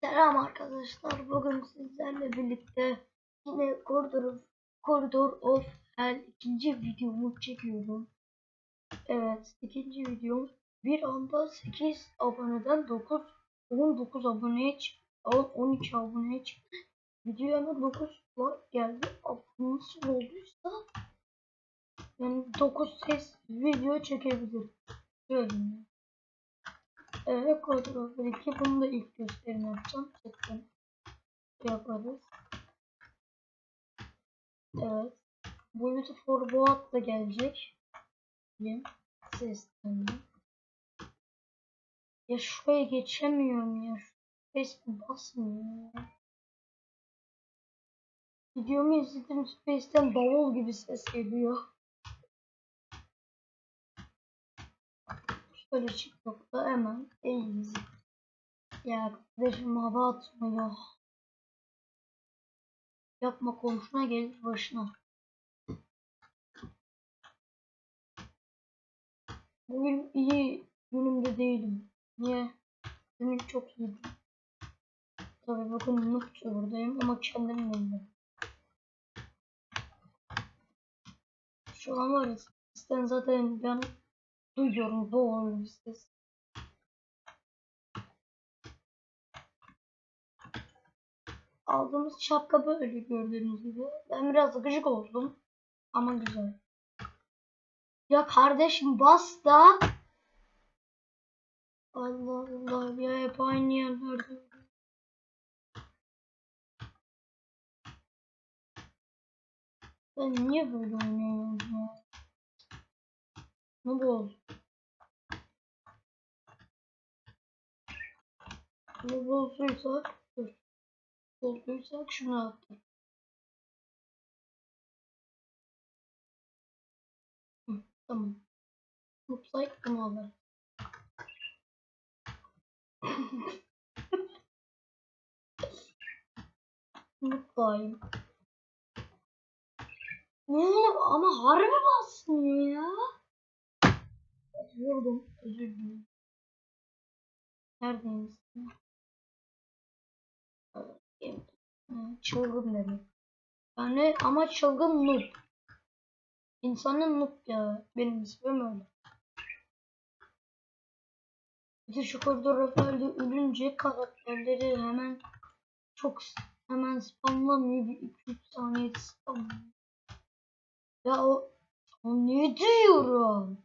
Selam arkadaşlar. Bugün sizlerle birlikte yine Corridor, Corridor of Hell ikinci videomu çekiyorum. Evet ikinci videom. Bir anda 8 aboneden 9 19 aboneye çıktı. 12 aboneye çıktı. Videoya hemen 9 like geldi. Abi nasıl olduysa yani 9 ses video çekebilirim. Söyleyeyim. Evet Corridor 2 bunu da ilk gösterim yapacağım. Zaten yaparız. Evet. Bullet for Boat da gelecek. Bilim sistemi. Ya şuraya geçemiyorum ya. Şu Space'e basmıyor. Videomu izledim Space'ten davul gibi ses geliyor. Şöyle çıktıkta hemen eğiliz. Ya kardeşim hava atmıyor. Yapma komşuna gelir başına. Bugün iyi günümde değilim. Niye? Günüm çok iyiydi. Tabii bugün mutlu buradayım ama kendim bilmiyorum. Şu an var zaten ben duyuyorum doğru ses. Aldığımız şapka böyle gördüğünüz gibi. Ben biraz gıcık oldum. Ama güzel. Ya kardeşim bas da. Allah Allah ya hep aynı yerlerde. Ben niye böyle oynuyorum ya? Ne oldu? Ne bozduysak dur. Bozduysak şunu attım. Hı, tamam. Bunu alır. Mutlayım. Ne oğlum ama harbi basmıyor ya. Vurdum. Özür dilerim. Neredeyim? Çılgın dedi. Yani ama çılgın noob. İnsanın noob ya. Benim ismim öyle. Bir de şu koridora böyle ölünce karakterleri hemen çok hemen spamlamıyor. Bir 2-3 saniyede spamlıyor. Ya o, o ne diyorum?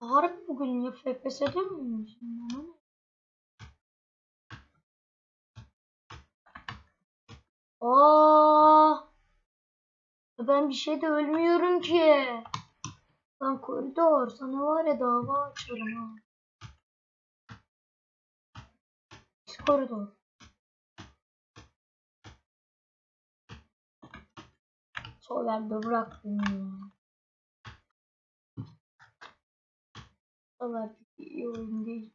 Harbi bugün ya FPS'de mi oynuyorsun ben ama? Aa! Ben bir şeyde ölmüyorum ki. Lan koridor sana var ya dava açarım ha. Koridor. Solerde bıraktım ya. Solar iyi oyun değil.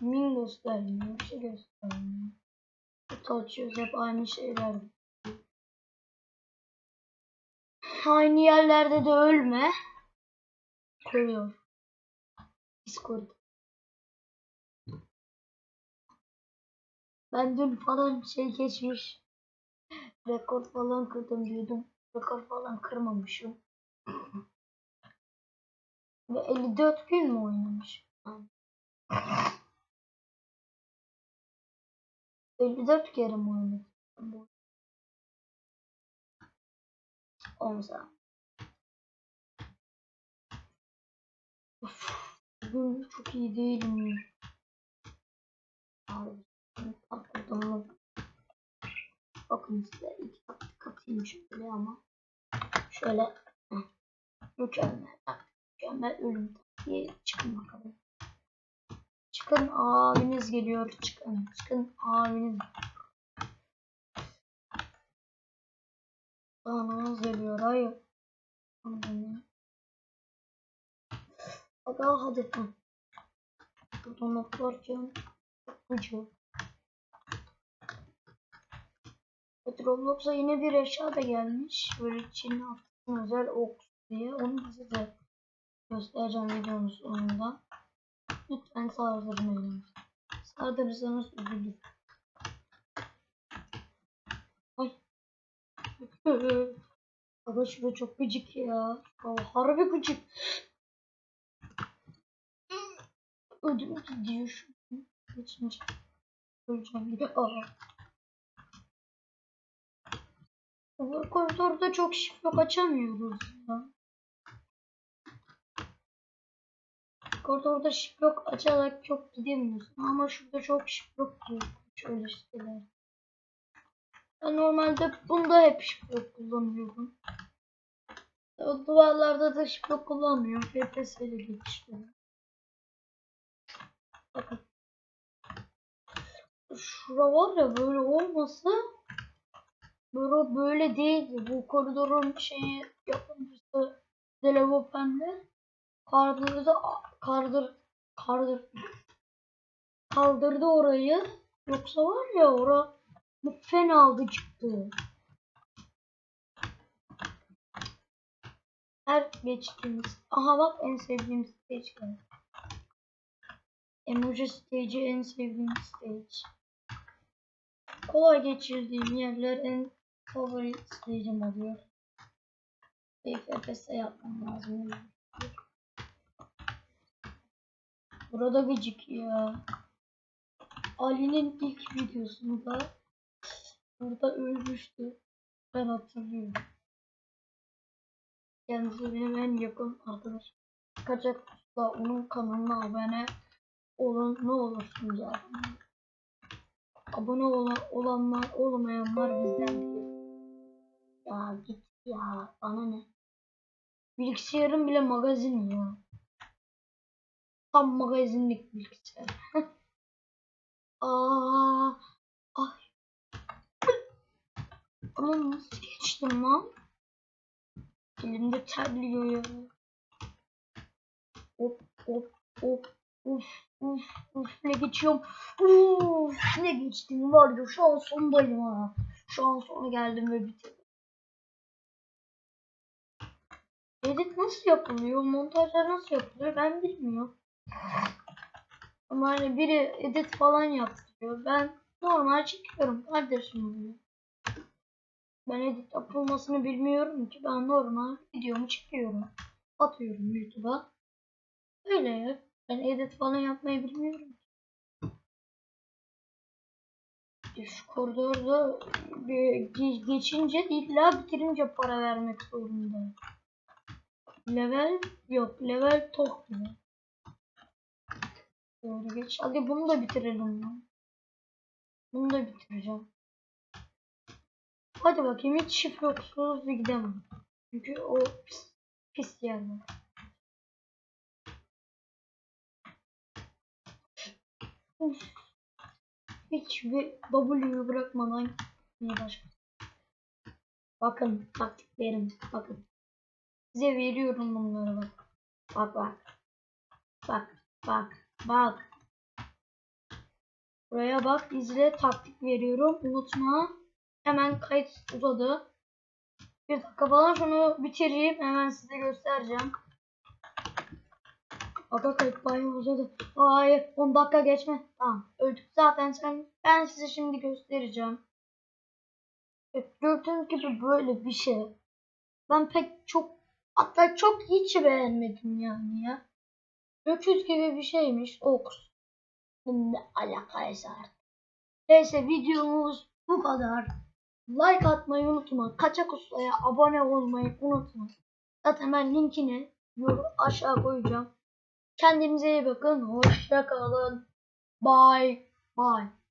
Min göstermiyor, bir şey göstermiyor. Kutu açıyoruz hep aynı şeyler. Aynı yerlerde de ölme. Koruyor. Discord. Ben dün falan şey geçmiş. Rekor falan kırdım diyordum. Rekor falan kırmamışım. Ve 54 gün mü oynamış? 54 kere mi oynadım? Bu. Omza. Of, bugün çok iyi değilim. Abi, takıldım. Bakın size iki taktik atayım şöyle ama. Şöyle. Mükemmel. Mükemmel ölüm diye çıkın bakalım. Çıkın abiniz geliyor. Çıkın. Çıkın abiniz. Anamız geliyor. Hayır. Aga hadi. Buradan atlarken ucu. Evet Roblox'a yine bir eşya da gelmiş. Böyle Çin haftasının özel ok diye. Onu size göstereceğim videonun sonunda. Lütfen saldırmayın. sardırırsanız üzülür. Ay. Aga şurada çok gıcık ya. Aa, harbi gıcık. Ödüm gidiyor şu. Geçince. Öleceğim gibi. Aa. Bu koridorda çok şifre açamıyoruz ya. Koridorda şifre açarak çok gidemiyorsun ama şurada çok şifre yok. Şöyle şeyler. Ben normalde bunda hep şifre kullanıyorum. O duvarlarda da şifre kullanmıyorum. FPS ile geçiştiriyorum. Bakın. Şura var ya böyle olmasa böyle böyle değildi. Bu koridorun şeyi yapımcısı Delevopen'de kaldırdı kardır kardır kaldırdı orayı. Yoksa var ya ora fena aldı çıktı. Her geçtiğimiz aha bak en sevdiğim stage geldi. Emoji stage'i en sevdiğim stage. Kolay geçirdiğim yerler en favori stage'im oluyor. FPS yapmam lazım. Burada gıcık ya. Ali'nin ilk videosunda burada ölmüştü. Ben hatırlıyorum. Kendisi benim en yakın arkadaşım. Kaçakla onun kanalına abone olun ne olursunuz abone. Abone olan, olanlar olmayanlar bizden. Ya git ya bana ne. Bilgisayarım bile magazin ya. Tam magazinlik bilgisayar. Aa, ay. Ama nasıl geçtim lan? Elimde terliyor ya. Hop hop hop. Uf uf uf ne geçiyorum. Uf ne geçtim var ya şu an sondayım ha. Şu an sona geldim ve bitirdim. Edit nasıl yapılıyor? Montajlar nasıl yapılıyor? Ben bilmiyorum. Ama hani biri edit falan yapıyor. Ben normal çekiyorum kardeşim bunu. Ben edit yapılmasını bilmiyorum ki. Ben normal videomu çekiyorum. Atıyorum YouTube'a. Öyle ya. Ben edit falan yapmayı bilmiyorum. Ge- geçince illa bitirince para vermek zorunda. Level yok. Level tok gibi. Böyle geç. Hadi bunu da bitirelim lan. Bunu da bitireceğim. Hadi bakayım hiç şifrosuz gidemem. Çünkü o pis, pis yerler. Hiç bir W'yu bırakmadan niye başka? Bakın taktiklerim. Bakın. Size veriyorum bunları bak. Bak bak. Bak bak bak. Buraya bak izle taktik veriyorum. Unutma. Hemen kayıt uzadı. Bir dakika falan şunu bitireyim. Hemen size göstereceğim. Aga kayıt bayağı uzadı. Hayır 10 dakika geçme. Tamam öldük zaten sen. Ben size şimdi göstereceğim. Evet, gördüğünüz gibi böyle bir şey. Ben pek çok hatta çok hiç beğenmedim yani ya. Öküz gibi bir şeymiş. Oks. Ne alakaysa artık. Neyse videomuz bu kadar. Like atmayı unutma. Kaçak Usta'ya abone olmayı unutma. Zaten ben linkini aşağı koyacağım. Kendinize iyi bakın. Hoşça kalın. Bye. Bye.